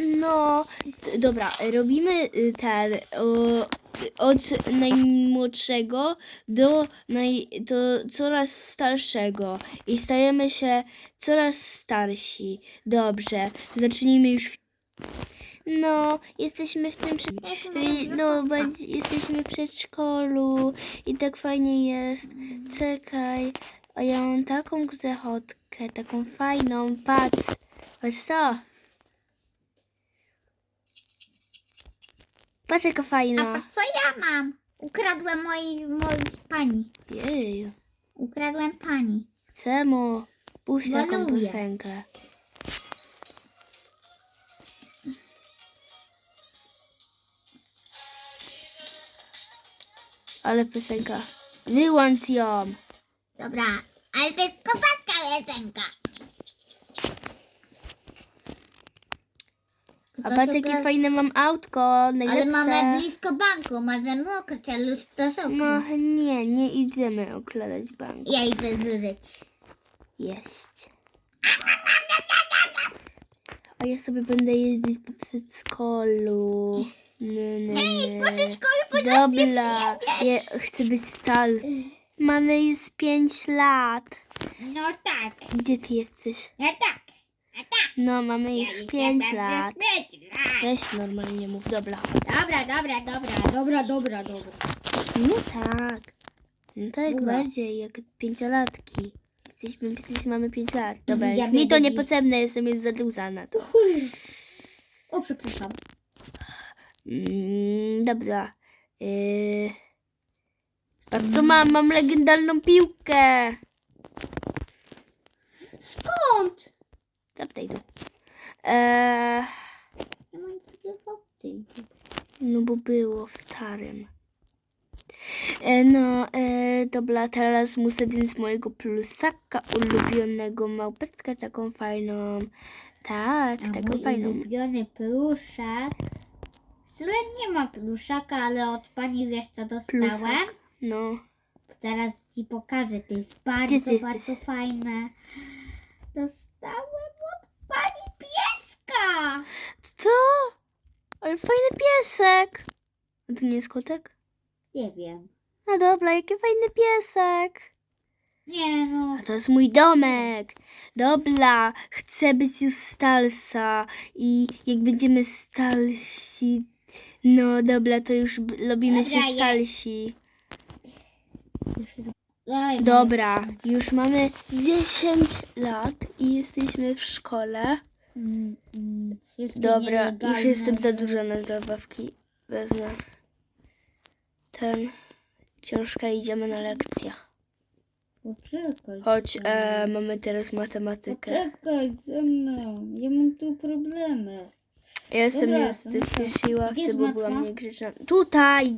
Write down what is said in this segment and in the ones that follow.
No, dobra, robimy y, ten o, od najmłodszego do, naj, do coraz starszego i stajemy się coraz starsi. Dobrze, zacznijmy już. No, jesteśmy w tym przed... No, będzie- jesteśmy w przedszkolu i tak fajnie jest. Czekaj, a ja mam taką grzechotkę, taką fajną, patrz. Patrz co? Patrz jaka A fajna. patrz, co ja mam? Ukradłem mojej, mojej pani. Jej. Ukradłem pani. Czemu? Puść taką piosenkę. Ale piosenka. Wyłącz ją. Dobra, ale to jest kozacka piosenka. A patrz jakie fajne mam autko. Ale Najlepsze. mamy blisko banku, okradać lub to są. No nie, nie idziemy okładać banku. Ja idę zryć. Jeść. A ja sobie będę jeździć po przedszkolu. Nie, nie, nie. Dobra, ja chcę być stal. Mamy już 5 lat. No tak, Gdzie ty jesteś? no tak, no mamy już Ja 5 idę lat. Weź normalnie mów, dobra. Dobra, dobra, dobra, dobra, dobra, dobra. No tak. No tak, Dobra. bardziej jak pięciolatki. Jesteśmy, przecież mamy 5 lat. Dobra, Ja mi to będę- niepotrzebne, jestem już za duża na to. O, przepraszam. Mm, dobra. Yy... A co mam? Mam legendarną piłkę. Skąd? Eee, Ja mam sobie foty. no bo było w starym. E, no, e, dobra, teraz muszę wziąć mojego plusaka ulubionego małpeczkę, taką fajną. Tak, A taką mój fajną. ulubiony pluszak. Wcale nie ma pluszaka, ale od pani wiesz co dostałem? Plusak? No. Zaraz ci pokażę, to jest bardzo, bardzo fajne. Dostałem pani pieska. Co? Ale fajny piesek. A to nie jest kotek? Nie wiem. No dobra, jaki fajny piesek. Nie no. A to jest mój domek. Dobra, chcę być już starsza i jak będziemy starsi, no dobra, to już b- robimy Dobra, się je- starsi. Daj, Dobra, już mamy 10 lat i jesteśmy w szkole. Mm, mm, Dobra, już jestem za duża na zabawki. Wezmę ten książkę i idziemy na lekcję. Poczekaj. Chodź, e, mamy teraz matematykę. Poczekaj ze mną. Ja mam tu problemy. Ja jestem Dobra, to w tej ławce, Gdzie jest bo byłam niegrzeczna. Tutaj,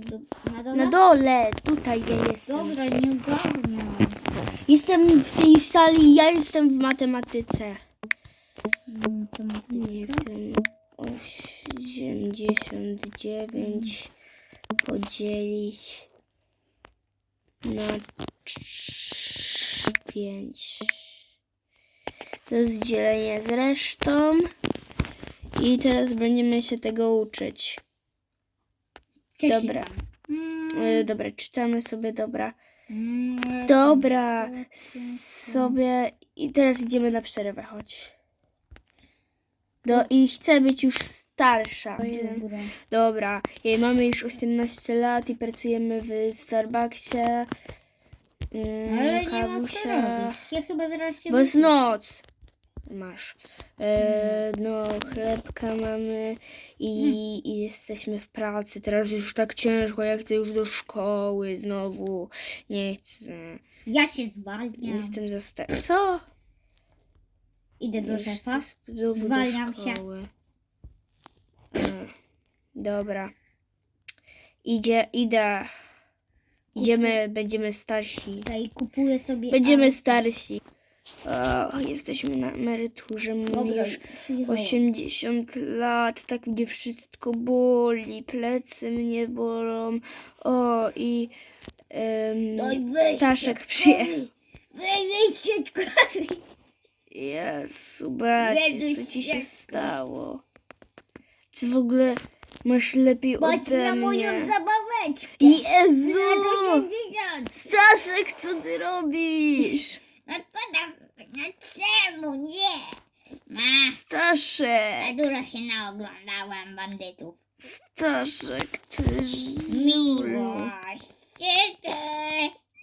na dole? na dole, tutaj ja jestem. Dobra, nie ogarniam. Jestem w tej sali, ja jestem w matematyce. Mm, to ma- Nie wiem, 89 podzielić na 5. To jest dzielenie z resztą. I teraz będziemy się tego uczyć. Dobra. Mm, E, dobra, czytamy sobie, dobra. mm, Dobra, sobie. I teraz idziemy na przerwę, chodź. Do, I chcę być już starsza. Dobra. Dobra, i mamy już 18 lat i pracujemy w Starbucksie. Mm, Ale nie ma co robić. Ja chyba zaraz się Bo jest noc. Masz. E, no, chlebka mamy i, i jesteśmy w pracy. Teraz już tak ciężko, ja chcę już do szkoły znowu. Nie chcę. Ja się zwalniam. Jestem za stary. Co? Idę do szefa. znowu do Zwalniam się. szkoły. E, dobra. Idzie, idę. Idziemy, będziemy starsi. Tutaj kupuję sobie... Będziemy starsi. Jesteśmy na emeryturze, mamy Dobra, już przyjechałam. 80 lat, tak mnie wszystko boli, plecy mnie bolą. O, i um, Staszek przyjechał. Jezu, bracie, co ci się stało? Ty w ogóle masz lepiej Chodź ode na moją mnie. zabaweczkę. Jezu! Na 90. Staszek, co ty robisz? No co tam? No czemu nie? Ma. Staszek, Za dużo się naoglądałam bandytów. Staszek, ty żulu. Miłość. Ty, ty,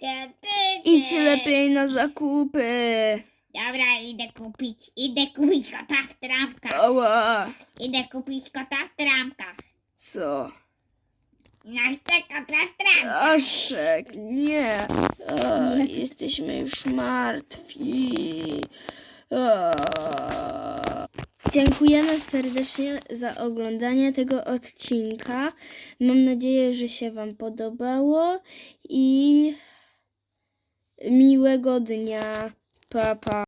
ty, ty, ty. Idź lepiej na zakupy. Dobra, idę kupić. Idę kupić kota w trampkach. Ała. Idę kupić kota w trampkach. Co? W trampkach. Staszek, nie. A, jesteśmy już martwi. A. Dziękujemy serdecznie za oglądanie tego odcinka. Mam nadzieję, że się Wam podobało i miłego dnia. Pa, pa.